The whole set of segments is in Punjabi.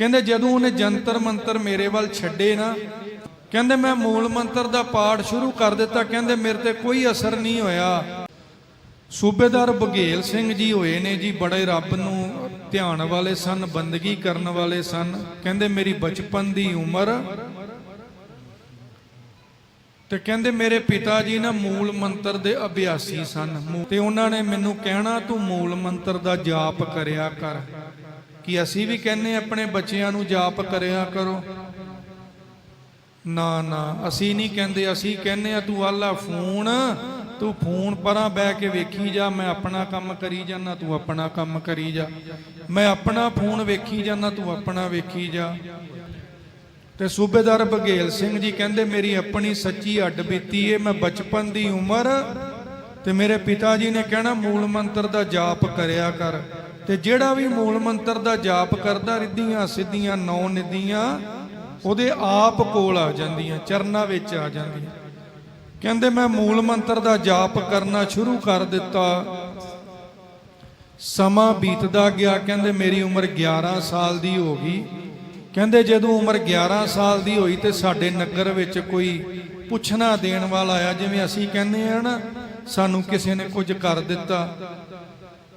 ਕਹਿੰਦੇ ਜਦੋਂ ਉਹਨੇ ਜੰਤਰ ਮੰਤਰ ਮੇਰੇ ਵੱਲ ਛੱਡੇ ਨਾ, ਕਹਿੰਦੇ ਮੈਂ ਮੂਲ ਮੰਤਰ ਦਾ ਪਾਠ ਸ਼ੁਰੂ ਕਰ ਦਿੱਤਾ, ਕਹਿੰਦੇ ਮੇਰੇ ਤੇ ਕੋਈ ਅਸਰ ਨਹੀਂ ਹੋਇਆ। ਸੂਬੇਦਾਰ ਬਘੇਲ ਸਿੰਘ ਜੀ ਹੋਏ ਨੇ ਜੀ, ਬੜੇ ਰੱਬ ਨੂੰ ਧਿਆਨ ਵਾਲੇ ਸਨ, ਬੰਦਗੀ ਕਰਨ ਵਾਲੇ ਸਨ। ਕਹਿੰਦੇ ਮੇਰੀ ਬਚਪਨ ਦੀ ਉਮਰ। ਤੇ ਕਹਿੰਦੇ ਮੇਰੇ ਪਿਤਾ ਜੀ ਨਾ ਮੂਲ ਮੰਤਰ ਦੇ ਅਭਿਆਸੀ ਸਨ। ਮੂ- ਤੇ ਉਹਨਾਂ ਨੇ ਮੈਨੂੰ ਕਹਿਣਾ, ਤੂੰ ਮੂਲ ਮੰਤਰ ਦਾ ਜਾਪ ਕਰਿਆ ਕਰ। ਕਿ ਅਸੀਂ ਵੀ ਕਹਿੰਨੇ ਆਪਣੇ ਬੱਚਿਆਂ ਨੂੰ ਜਾਪ ਕਰਿਆ ਕਰੋ। ਨਾ ਨਾ, ਅਸੀਂ ਨਹੀਂ ਕਹਿੰਦੇ, ਅਸੀਂ ਕਹਿੰਨੇ ਆ ਤੂੰ ਆਲਾ ਫੋਨ, ਤੂੰ ਫੋਨ ਪਰਾਂ ਬਹਿ ਕੇ ਵੇਖੀ ਜਾ, ਮੈਂ ਆਪਣਾ ਕੰਮ ਕਰੀ ਜਾਨਾ ਤੂੰ ਆਪਣਾ ਕੰਮ ਕਰੀ ਜਾ। ਮੈਂ ਆਪਣਾ ਫੋਨ ਵੇਖੀ ਜਾਨਾ ਤੂੰ ਆਪਣਾ ਵੇਖੀ ਜਾ। ਤੇ ਸੂਬੇਦਾਰ ਬਘੇਲ ਸਿੰਘ ਜੀ ਕਹਿੰਦੇ, ਮੇਰੀ ਆਪਣੀ ਸੱਚੀ ਅੱਡ ਬੀਤੀ ਏ, ਮੈਂ ਬਚਪਨ ਦੀ ਉਮਰ, ਤੇ ਮੇਰੇ ਪਿਤਾ ਜੀ ਨੇ ਕਹਿਣਾ, ਮੂਲ ਮੰਤਰ ਦਾ ਜਾਪ ਕਰਿਆ ਕਰ। ਤੇ ਜਿਹੜਾ ਵੀ ਮੂਲ ਮੰਤਰ ਦਾ ਜਾਪ ਕਰਦਾ, ਰਿੱਧੀਆਂ, ਸਿੱਧੀਆਂ, ਨੌ ਨਿਧੀਆਂ, ਉਹਦੇ ਆਪ ਕੋਲ ਆ ਜਾਂਦੀਆਂ, ਚਰਨਾਂ ਵਿੱਚ ਆ ਜਾਂਦੀਆਂ। ਕਹਿੰਦੇ, ਮੈਂ ਮੂਲ ਮੰਤਰ ਦਾ ਜਾਪ ਕਰਨਾ ਸ਼ੁਰੂ ਕਰ ਦਿੱਤਾ। ਸਮਾਂ ਬੀਤਦਾ ਗਿਆ। ਕਹਿੰਦੇ, ਮੇਰੀ ਉਮਰ 11 ਸਾਲ ਦੀ ਹੋ ਗਈ। ਕਹਿੰਦੇ, ਜਦੋਂ ਉਮਰ 11 ਸਾਲ ਦੀ ਹੋਈ ਤੇ ਸਾਡੇ ਨਗਰ ਵਿੱਚ ਕੋਈ ਪੁੱਛਣਾ ਦੇਣ ਵਾਲਾ ਆਇਆ, ਜਿਵੇਂ ਅਸੀਂ ਕਹਿੰਦੇ ਆ ਨਾ, ਸਾਨੂੰ ਕਿਸੇ ਨੇ ਕੁਝ ਕਰ ਦਿੱਤਾ।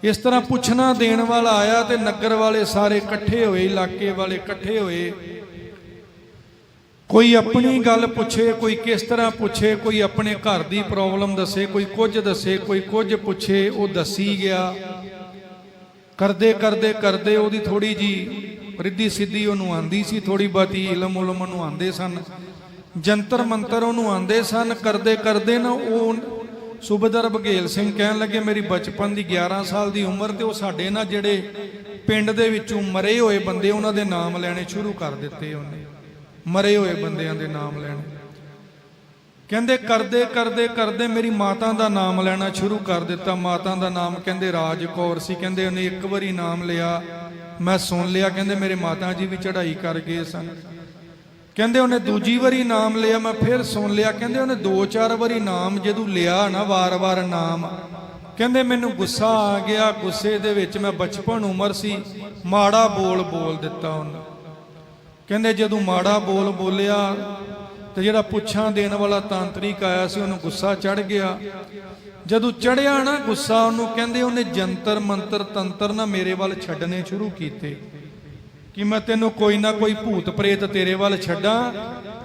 ਇਸ ਤਰ੍ਹਾਂ ਪੁੱਛਣਾ ਦੇਣ ਵਾਲਾ ਆਇਆ ਤੇ ਨਗਰ ਵਾਲੇ ਸਾਰੇ ਇਕੱਠੇ ਹੋਏ, ਇਲਾਕੇ ਵਾਲੇ ਇਕੱਠੇ ਹੋਏ। ਕੋਈ ਆਪਣੀ ਗੱਲ ਪੁੱਛੇ, ਕੋਈ ਕਿਸ ਤਰ੍ਹਾਂ ਪੁੱਛੇ, ਕੋਈ ਆਪਣੇ ਘਰ ਦੀ ਪ੍ਰੋਬਲਮ ਦੱਸੇ, ਕੋਈ ਕੁਝ ਦੱਸੇ, ਕੋਈ ਕੁਝ ਪੁੱਛੇ, ਉਹ ਦੱਸੀ ਗਿਆ। ਕਰਦੇ ਕਰਦੇ ਕਰਦੇ ਉਹਦੀ ਥੋੜੀ ਜੀ ਰਿੱਧੀ ਸਿੱਧੀ ਉਹਨੂੰ ਆਂਦੀ ਸੀ ਥੋੜੀ ਬਾਤੀ ਇਲਮ ਉਲਮ ਉਹਨੂੰ ਆਂਦੇ ਸਨ। ਜੰਤਰ ਮੰਤਰ ਉਹਨੂੰ ਆਂਦੇ ਸਨ, ਕਰਦੇ ਕਰਦੇ ਨਾ ਉਹ ਸੂਬੇਦਾਰ ਬਘੇਲ ਸਿੰਘ ਕਹਿਣ ਲੱਗੇ, ਮੇਰੀ ਬਚਪਨ ਦੀ 11 ਸਾਲ ਦੀ ਉਮਰ ਤੇ ਉਹ ਸਾਡੇ ਨਾਲ ਜਿਹੜੇ ਪਿੰਡ ਦੇ ਵਿੱਚੋਂ ਮਰੇ ਹੋਏ ਬੰਦੇ, ਉਹਨਾਂ ਦੇ ਨਾਮ ਲੈਣੇ ਸ਼ੁਰੂ ਕਰ ਦਿੱਤੇ ਉਹਨੇ। ਮਰੇ ਹੋਏ ਬੰਦਿਆਂ ਦੇ ਨਾਮ ਲੈਣੇ। ਕਹਿੰਦੇ, ਕਰਦੇ ਕਰਦੇ ਕਰਦੇ ਮੇਰੀ ਮਾਤਾ ਦਾ ਨਾਮ ਲੈਣਾ ਸ਼ੁਰੂ ਕਰ ਦਿੱਤਾ। ਮਾਤਾ ਦਾ ਨਾਮ ਕਹਿੰਦੇ ਰਾਜ ਕੌਰ ਸੀ। ਕਹਿੰਦੇ ਉਹਨੇ ਇੱਕ ਵਾਰੀ ਨਾਮ ਲਿਆ, ਮੈਂ ਸੁਣ ਲਿਆ। ਕਹਿੰਦੇ ਮੇਰੇ ਮਾਤਾ ਜੀ ਵੀ ਚੜ੍ਹਾਈ ਕਰ ਗਏ ਸਨ। ਕਹਿੰਦੇ ਉਹਨੇ ਦੂਜੀ ਵਾਰੀ ਨਾਮ ਲਿਆ, ਮੈਂ ਫਿਰ ਸੁਣ ਲਿਆ। ਕਹਿੰਦੇ ਉਹਨੇ ਦੋ ਚਾਰ ਵਾਰੀ ਨਾਮ ਜਦੋਂ ਲਿਆ ਨਾ ਵਾਰ-ਵਾਰ ਨਾਮ। ਕਹਿੰਦੇ ਮੈਨੂੰ ਗੁੱਸਾ ਆ ਗਿਆ, ਗੁੱਸੇ ਦੇ ਵਿੱਚ ਮੈਂ ਬਚਪਨ ਉਮਰ ਸੀ, ਮਾੜਾ ਬੋਲ ਬੋਲ ਦਿੱਤਾ ਉਹਨੇ। ਕਹਿੰਦੇ ਜਦੋਂ ਮਾੜਾ ਬੋਲ ਬੋਲਿਆ ਤੇ ਜਿਹੜਾ ਪੁੱਛਾਂ ਦੇਣ ਵਾਲਾ ਤਾਂਤਰਿਕ ਆਇਆ ਸੀ, ਉਹਨੂੰ ਗੁੱਸਾ ਚੜ ਗਿਆ। ਜਦੋਂ ਚੜਿਆ ਨਾ ਗੁੱਸਾ ਉਹਨੂੰ, ਕਹਿੰਦੇ ਉਹਨੇ ਜੰਤਰ ਮੰਤਰ ਤੰਤਰ ਨਾ ਮੇਰੇ ਵੱਲ ਛੱਡਣੇ ਸ਼ੁਰੂ ਕੀਤੇ। ਕਿ ਮੈਂ ਤੈਨੂੰ ਕੋਈ ਨਾ ਕੋਈ ਭੂਤ ਪ੍ਰੇਤ ਤੇਰੇ ਵੱਲ ਛੱਡਾਂ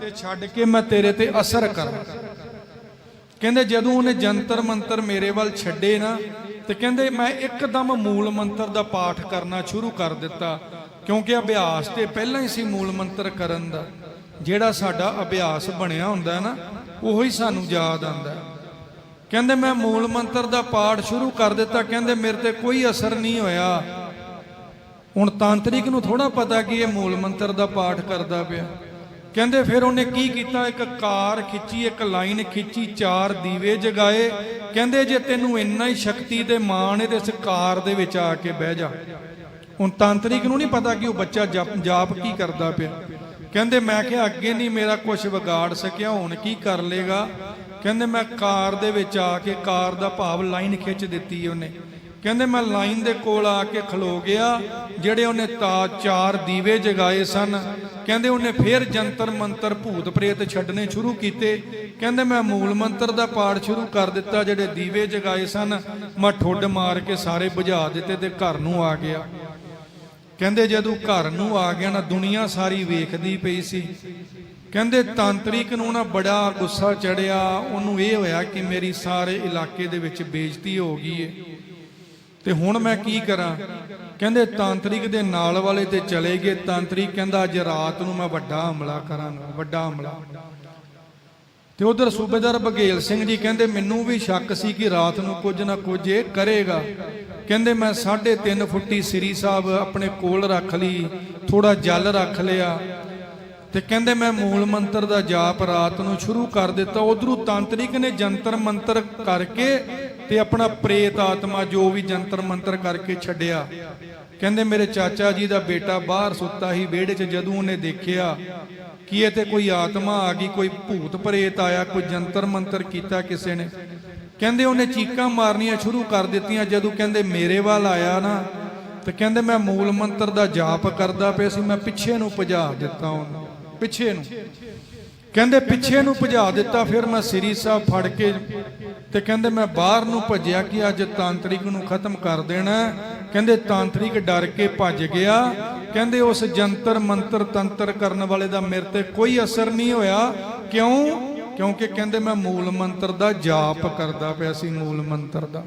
ਤੇ ਛੱਡ ਕੇ ਮੈਂ ਤੇਰੇ ਤੇ ਅਸਰ ਕਰਾਂ। ਕਹਿੰਦੇ ਜਦੋਂ ਉਹਨੇ ਜੰਤਰ ਮੰਤਰ ਮੇਰੇ ਵੱਲ ਛੱਡੇ ਨਾ, ਤੇ ਕਹਿੰਦੇ ਮੈਂ ਇੱਕਦਮ ਮੂਲ ਮੰਤਰ ਦਾ ਪਾਠ ਕਰਨਾ ਸ਼ੁਰੂ ਕਰ ਦਿੱਤਾ, ਕਿਉਂਕਿ ਅਭਿਆਸ ਤੇ ਪਹਿਲਾਂ ਹੀ ਸੀ ਮੂਲ ਮੰਤਰ ਕਰਨ ਦਾ। ਜਿਹੜਾ ਸਾਡਾ ਅਭਿਆਸ ਬਣਿਆ ਹੁੰਦਾ ਨਾ, ਉਹੋ ਹੀ ਸਾਨੂੰ ਯਾਦ ਆਉਂਦਾ। ਕਹਿੰਦੇ ਮੈਂ ਮੂਲ ਮੰਤਰ ਦਾ ਪਾਠ ਸ਼ੁਰੂ ਕਰ ਦਿੱਤਾ, ਕਹਿੰਦੇ ਮੇਰੇ ਤੇ ਕੋਈ ਅਸਰ ਨਹੀਂ ਹੋਇਆ। ਹੁਣ ਤਾਂਤਰਿਕ ਨੂੰ ਥੋੜਾ ਪਤਾ ਕਿ ਇਹ ਮੂਲ ਮੰਤਰ ਦਾ ਪਾਠ ਕਰਦਾ ਪਿਆ। ਕਹਿੰਦੇ ਫਿਰ ਉਹਨੇ ਕੀ ਕੀਤਾ? ਇੱਕ ਕਾਰ ਖਿੱਚੀ, ਇੱਕ ਲਾਈਨ ਖਿੱਚੀ, ਚਾਰ ਦੀਵੇ ਜਗਾਏ। ਕਹਿੰਦੇ ਜੇ ਤੈਨੂੰ ਇੰਨਾ ਹੀ ਸ਼ਕਤੀ ਤੇ ਮਾਣ ਹੈ ਤੇ ਇਸ ਕਾਰ ਦੇ ਵਿੱਚ ਆ ਕੇ ਬਹਿ ਜਾ। ਹੁਣ ਤਾਂਤਰਿਕ ਨੂੰ ਨਹੀਂ ਪਤਾ ਕਿ ਉਹ ਬੱਚਾ ਜਪ ਜਾਪ ਕੀ ਕਰਦਾ ਪਿਆ। ਕਹਿੰਦੇ ਮੈਂ ਕਿਹਾ, ਅੱਗੇ ਨਹੀਂ ਮੇਰਾ ਕੁਝ ਵਿਗਾੜ ਸਕਿਆ, ਹੁਣ ਕੀ ਕਰ ਲੇਗਾ? ਕਹਿੰਦੇ ਮੈਂ ਕਾਰ ਦੇ ਵਿੱਚ ਆ ਕੇ ਕਾਰ ਦਾ ਭਾਵ ਲਾਈਨ ਖਿੱਚ ਦਿੱਤੀ ਉਹਨੇ। ਕਹਿੰਦੇ ਮੈਂ ਲਾਈਨ ਦੇ ਕੋਲ ਆ ਕੇ ਖਲੋ ਗਿਆ, ਜਿਹੜੇ ਉਹਨੇ ਤਾ ਚਾਰ ਦੀਵੇ ਜਗਾਏ ਸਨ। ਕਹਿੰਦੇ ਉਹਨੇ ਫੇਰ ਜੰਤਰ ਮੰਤਰ ਭੂਤ ਪ੍ਰੇਤ ਛੱਡਣੇ ਸ਼ੁਰੂ ਕੀਤੇ। ਕਹਿੰਦੇ ਮੈਂ ਮੂਲ ਮੰਤਰ ਦਾ ਪਾਠ ਸ਼ੁਰੂ ਕਰ ਦਿੱਤਾ, ਜਿਹੜੇ ਦੀਵੇ ਜਗਾਏ ਸਨ, ਮੈਂ ਠੁੱਡ ਮਾਰ ਕੇ ਸਾਰੇ ਬੁਝਾ ਦਿੱਤੇ ਤੇ ਘਰ ਨੂੰ ਆ ਗਿਆ। ਕਹਿੰਦੇ ਜਦੋਂ ਘਰ ਨੂੰ ਆ ਗਿਆ ਨਾ ਦੁਨੀਆ ਸਾਰੀ ਵੇਖਦੀ ਪਈ ਸੀ। ਕਹਿੰਦੇ ਤਾਂਤਰਿਕ ਨੂੰ ਨਾ ਬੜਾ ਗੁੱਸਾ ਚੜਿਆ। ਉਹਨੂੰ ਇਹ ਹੋਇਆ ਕਿ ਮੇਰੀ ਸਾਰੇ ਇਲਾਕੇ ਦੇ ਵਿੱਚ ਬੇਇੱਜ਼ਤੀ ਹੋ ਗਈ ਏ। ਤੇ ਹੁਣ ਮੈਂ ਕੀ ਕਰਾਂ? ਕਹਿੰਦੇ ਤਾਂਤਰਿਕ ਦੇ ਨਾਲ ਵਾਲੇ ਤੇ ਚਲੇ ਗਏ। ਤਾਂਤਰਿਕ ਕਹਿੰਦਾ, ਅੱਜ ਰਾਤ ਨੂੰ ਮੈਂ ਵੱਡਾ ਹਮਲਾ ਕਰਾਂਗਾ, ਵੱਡਾ ਹਮਲਾ। ਤੇ ਉਧਰ ਸੂਬੇਦਾਰ ਬਘੇਲ ਸਿੰਘ ਜੀ ਕਹਿੰਦੇ, ਮੈਨੂੰ ਵੀ ਸ਼ੱਕ ਸੀ ਕਿ ਰਾਤ ਨੂੰ ਕੁਝ ਨਾ ਕੁਝ ਇਹ ਕਰੇਗਾ। ਕਹਿੰਦੇ, ਮੈਂ 3.5 ਫੁੱਟੀ ਸ੍ਰੀ ਸਾਹਿਬ ਆਪਣੇ ਕੋਲ ਰੱਖ ਲਈ ਥੋੜਾ ਜਲ ਰੱਖ ਲਿਆ। ਤੇ ਕਹਿੰਦੇ, ਮੈਂ ਮੂਲ ਮੰਤਰ ਦਾ ਜਾਪ ਰਾਤ ਨੂੰ ਸ਼ੁਰੂ ਕਰ ਦਿੱਤਾ। ਉਧਰੋਂ ਤਾਂਤਰਿਕ ਨੇ ਜੰਤਰ ਮੰਤਰ ਕਰਕੇ ਤੇ ਆਪਣਾ ਪ੍ਰੇਤ ਆਤਮਾ ਜੋ ਵੀ ਜੰਤਰ ਮੰਤਰ ਕਰਕੇ ਛੱਡਿਆ। ਕਹਿੰਦੇ ਮੇਰੇ ਚਾਚਾ ਜੀ ਦਾ ਬੇਟਾ ਬਾਹਰ ਸੁੱਤਾ ਸੀ, ਵਿਹੜੇ 'ਚ ਜਦੋਂ ਉਹਨੇ ਦੇਖਿਆ ਕਿ ਇਹ ਤੇ ਕੋਈ ਆਤਮਾ ਆ ਗਈ, ਕੋਈ ਭੂਤ ਪ੍ਰੇਤ ਆਇਆ, ਕੋਈ ਜੰਤਰ ਮੰਤਰ ਕੀਤਾ ਕਿਸੇ ਨੇ। ਕਹਿੰਦੇ ਉਹਨੇ ਚੀਕਾਂ ਮਾਰਨੀਆਂ ਸ਼ੁਰੂ ਕਰ ਦਿੱਤੀਆਂ, ਜਦੋਂ ਕਹਿੰਦੇ ਮੇਰੇ ਵੱਲ ਆਇਆ ਨਾ, ਤੇ ਕਹਿੰਦੇ ਮੈਂ ਮੂਲ ਮੰਤਰ ਦਾ ਜਾਪ ਕਰਦਾ ਪਿਆ ਸੀ, ਮੈਂ ਪਿੱਛੇ ਨੂੰ ਭਜਾ ਦਿੱਤਾ ਉਹਨੂੰ, ਪਿੱਛੇ ਨੂੰ। ਕਹਿੰਦੇ ਪਿੱਛੇ ਨੂੰ ਭਜਾ ਦਿੱਤਾ, ਫਿਰ ਮੈਂ ਸ੍ਰੀ ਸਾਹਿਬ ਫੜ ਕੇ ਤੇ ਕਹਿੰਦੇ ਮੈਂ ਬਾਹਰ ਨੂੰ ਭੱਜਿਆ ਕਿ ਅੱਜ ਤਾਂਤਰਿਕ ਨੂੰ ਖਤਮ ਕਰ ਦੇਣਾ ਕਹਿੰਦੇ ਤਾਂਤਰਿਕ ਡਰ ਕੇ ਭੱਜ ਗਿਆ। ਕਹਿੰਦੇ ਉਸ ਜੰਤਰ ਮੰਤਰ ਤੰਤਰ ਕਰਨ ਵਾਲੇ ਦਾ ਮੇਰੇ ਤੇ ਕੋਈ ਅਸਰ ਨਹੀਂ ਹੋਇਆ। ਕਿਉਂ? ਕਿਉਂਕਿ ਕਹਿੰਦੇ ਮੈਂ ਮੂਲ ਮੰਤਰ ਦਾ ਜਾਪ ਕਰਦਾ ਪਿਆ ਸੀ, ਮੂਲ ਮੰਤਰ ਦਾ।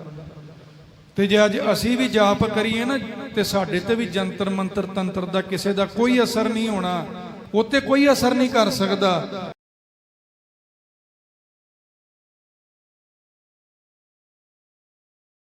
ਤੇ ਜੇ ਅੱਜ ਅਸੀਂ ਵੀ ਜਾਪ ਕਰੀਏ ਨਾ, ਤੇ ਸਾਡੇ ਤੇ ਵੀ ਜੰਤਰ ਮੰਤਰ ਤੰਤਰ ਦਾ ਕਿਸੇ ਦਾ ਕੋਈ ਅਸਰ ਨਹੀਂ ਹੋਣਾ। ਉੱਤੇ ਕੋਈ ਅਸਰ ਨਹੀਂ ਕਰ ਸਕਦਾ।